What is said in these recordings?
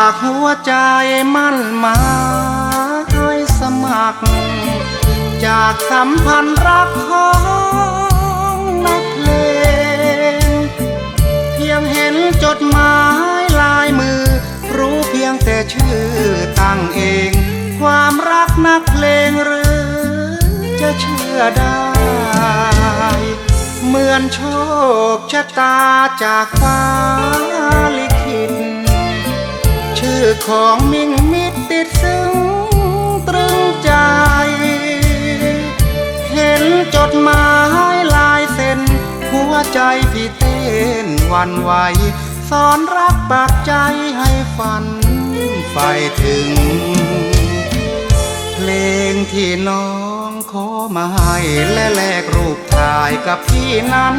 ากหัวใจมั่นหมายสมัคร จากสัมพันธ์รักของนักเลงเพียงเห็นจดหมายลายมือ รู้เพียงแต่ชื่อตั้งเอง ความรักนักเลงหรือจะเชื่อได้ เหมือนโชคชะตาจากฟ้าลิ อของมิ่งมิตรติดซึ้งตรึงใจ เห็นจดหมายลายเซ็นหัวใจพี่เต้นวันไหวสอนรักปากใจให้ฝันไฟถึง เพลงที่น้องขอมาให้และแลกรูปถ่ายกับพี่นั้น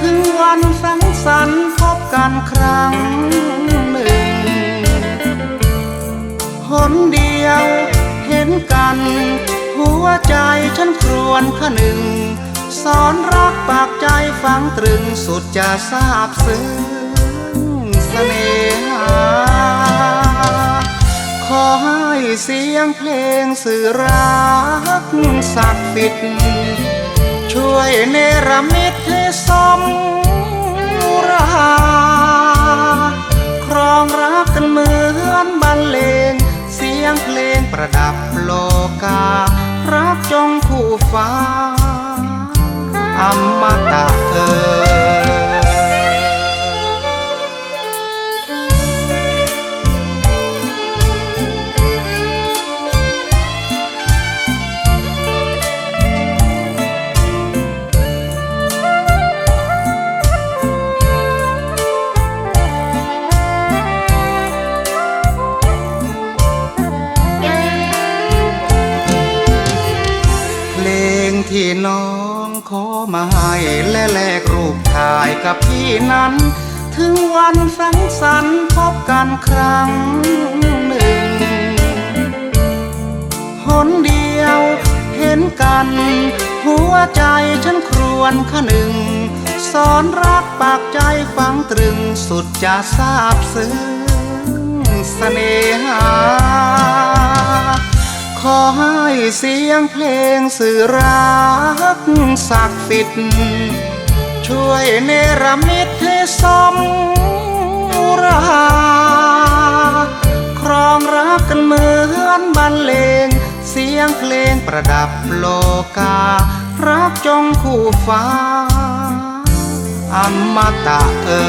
ถึงวันสังสรรค์พบกันครั้ง นเดียว เห็นกัน หัวใจฉันครวญขะหนึ่งสอนรักปากใจฝังตรึงสุดจะทราบซึ้งเสน่หา ขอให้เสียงเพลงสื่อรักศักดิ์สิทธิ์ช่วยเนรมิตให้สม ประดับโลการักจงคู่ฟ้าอมตะเธอ ที่น้องขอมาให้และแลกรูปถ่ายกับพี่นั้น ถึงวันสังสรรค์พบกันครั้งหนึ่ง หนเดียวเห็นกัน หัวใจฉันครวญขะหนึ่งสอนรักปากใจฝังตรึงสุดจะทราบซึ้งเสน่หา ขอให้เสียงเพลงสื่อรักศักดิ์สิทธิ์ช่วยเนรมิตให้สมราครองรักกันเหมือนบรรเลง เสียงเพลงประดับโลกา รักจงคู่ฟ้าอมตะเอ่